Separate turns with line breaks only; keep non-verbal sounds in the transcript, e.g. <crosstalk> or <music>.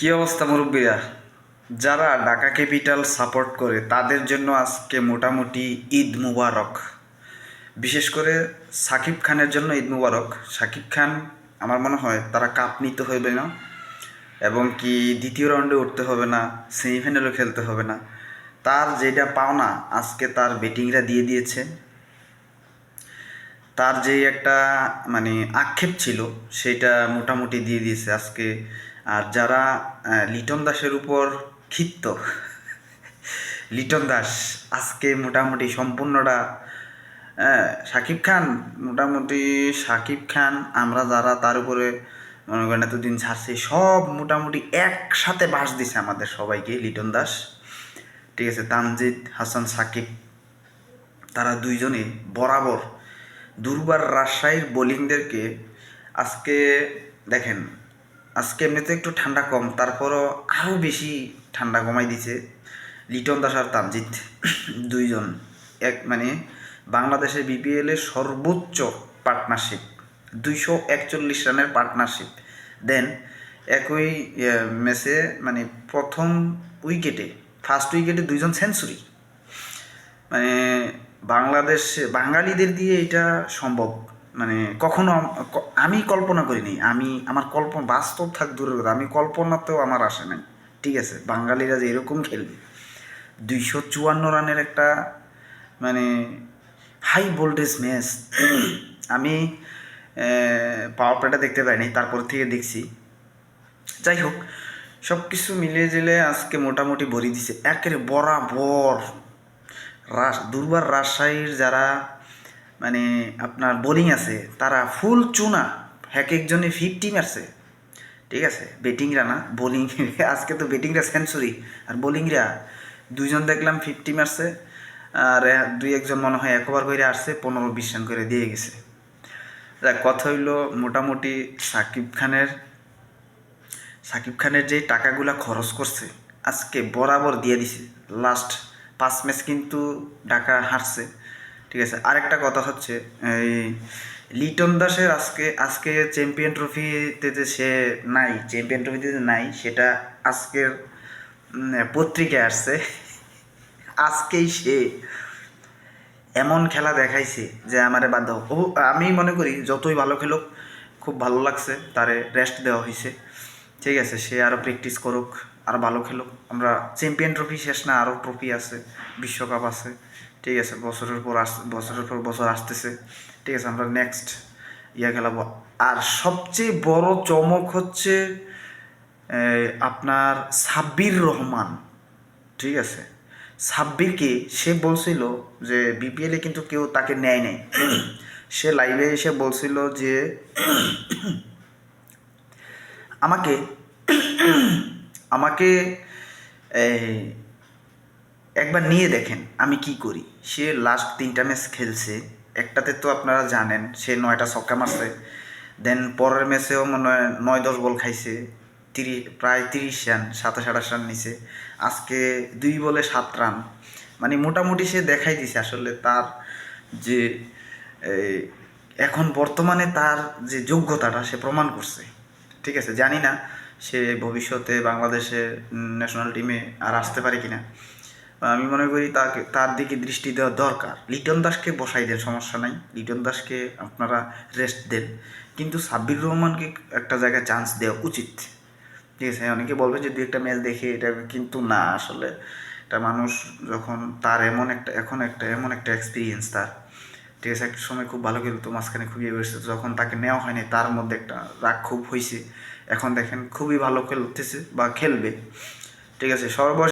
কি অবস্থা, মুরব্বীরা? যারা ঢাকা ক্যাপিটাল সাপোর্ট করে, তাদের জন্য আজকে মোটামুটি ঈদ মুবারক। বিশেষ করে সাকিব খানের জন্য ঈদ মুবারক। সাকিব খান, আমার মনে হয়, তারা কাপ নিতে হবে না এবং কি দ্বিতীয় রাউন্ডে উঠতে হবে না সেমিফাইনালও খেলতে হবে না। তার যেটা পাওনা, আজকে তার বেটিংরা দিয়ে দিয়েছে। তার যে একটা মানে আক্ষেপ ছিল, সেটা মোটামুটি দিয়ে দিয়েছে আজকে। আর যারা লিটন দাসের উপর ক্ষিপ্ত, <laughs> লিটন দাস আজকে মোটামুটি সম্পূর্ণটা শাকিব খান, মোটামুটি শাকিব খান, আমরা যারা তার উপরে মনে করেন এতদিন ছাড়ছি, সব মোটামুটি একসাথে বাস দিছে আমাদের সবাইকে, লিটন দাস। ঠিক আছে, তানজিদ, হাসান সাকিব, তারা দুইজনে বরাবর দুর্বার রাজশাহীর বোলিংদেরকে আজকে দেখেন আজকে এমনিতে একটু ঠান্ডা কম, তারপরও আরও বেশি ঠান্ডা কমাই দিছে লিটন দাস আর তামজিৎ <clears throat> দুইজন। এক মানে বাংলাদেশের বিপিএলের সর্বোচ্চ পার্টনারশিপ দুইশো একচল্লিশ রানের পার্টনারশিপ দেন একই ম্যাচে মানে প্রথম উইকেটে ফার্স্ট উইকেটে দুইজন সেঞ্চুরি মানে বাংলাদেশ, বাঙালিদের দিয়ে এটা সম্ভব। মানে কখনো আমি কল্পনা করিনি, আমি, আমার কল্পনা, বাস্তব থাক দূরের কথা, আমি কল্পনাতেও আমার আসে নাই, ঠিক আছে? বাঙালিরা যে এরকম খেলবে, দুইশো চুয়ান্ন রানের একটা মানে হাই ভোল্টেজ ম্যাচ আমি পাওয়ার প্লেটা দেখতে পাইনি, তারপর থেকে দেখছি। যাই হোক সব কিছু মিলিয়ে জিলে আজকে মোটামুটি ভরি দিছে একেবারে বরাবর রাস দুর্বার রাজশাহীর যারা মানে আপনার বোলিং আছে, তারা ফুল চুনা এক একজনে ফিফটি মারছে ঠিক আছে? ব্যাটিংরা না বোলিং আজকে তো ব্যাটিংরা সেঞ্চুরি আর বোলিংরা দুইজন দেখলাম ফিফটি মারছে আর দুই একজন মনে হয় একবার করে আসছে, পনেরো বিশ রান করে দিয়ে গেছে। কথা হইল মোটামুটি সাকিব খানের সাকিব খানের যে টাকাগুলা খরচ করছে, আজকে বরাবর দিয়ে দিছে। লাস্ট পাঁচ ম্যাচ কিন্তু ঢাকা হারছে। ঠিক আছে, আরেকটা কথা হচ্ছে, এই লিটন দাসের আজকে আজকে চ্যাম্পিয়ন ট্রফিতে যে সে নাই, চ্যাম্পিয়ন ট্রফিতে যে নাই, সেটা আজকের পত্রিকায় আসছে। আজকেই সে এমন খেলা দেখাইছে যে আমারে দাও। ও আমি মনে করি যতই ভালো খেলুক, খুব ভালো লাগছে, তারে রেস্ট দেওয়া হয়েছে ঠিক আছে, সে আরও প্র্যাকটিস করুক, আর ভালো খেলুক। আমরা চ্যাম্পিয়ন ট্রফি শেষ না আরও ট্রফি আছে, বিশ্বকাপ আছে। ঠিক আছে, বছরের পর আস, বছরের পর বছর আসতেছে। ঠিক আছে, আমরা নেক্সট ইয়া খেলাবো। আর সবচেয়ে বড় চমক হচ্ছে আপনার সাব্বির রহমান। ঠিক আছে, সাব্বিরকে সে বলছিল যে বিপিএলে কিন্তু কেউ তাকে নেয় নাই। সে লাইভে এসে বলছিল যে, আমাকে আমাকে একবার নিয়ে দেখেন, আমি কি করি? সে লাস্ট তিনটা ম্যাচ খেলছে, একটাতে তো আপনারা জানেন, সে নয়টা ছক্কা মারছে দেন পরের ম্যাচেও মনে হয় নয় দশ বল খাইছে, তিরিশ, প্রায় তিরিশ রান, সাতাশ, আঠাশ রান নিছে। আজকে দুই বলে সাত রান। মানে মোটামুটি সে দেখাই দিছে আসলে তার যে এখন বর্তমানে তার যে যোগ্যতাটা সে প্রমাণ করছে। ঠিক আছে? জানি না সে ভবিষ্যতে বাংলাদেশের ন্যাশনাল টিমে আর আসতে পারে কিনা। আমি মনে করি তাকে, তার দিকে দৃষ্টি দেওয়া দরকার। লিটন দাসকে বসাই দেন, সমস্যা নাই। লিটন দাসকে আপনারা রেস্ট দেন। কিন্তু সাব্বির রহমানকে একটা জায়গায় চান্স দেওয়া উচিত। ঠিক আছে, অনেকে বলবে যে দু একটা ম্যাচ দেখে এটা কিন্তু না, আসলে এটা মানুষ যখন তার এমন একটা, এখন একটা, এমন একটা এক্সপিরিয়েন্স তার। ঠিক আছে, একটা সময় খুব ভালো খেলতো, মাঝখানে খুবই এসেছে যখন তাকে নেওয়া হয়নি, তার মধ্যে একটা রাগ খুব হয়েছে এখন দেখেন খুবই ভালো খেলতেছে বা খেলবে। ঠিক আছে সর্ব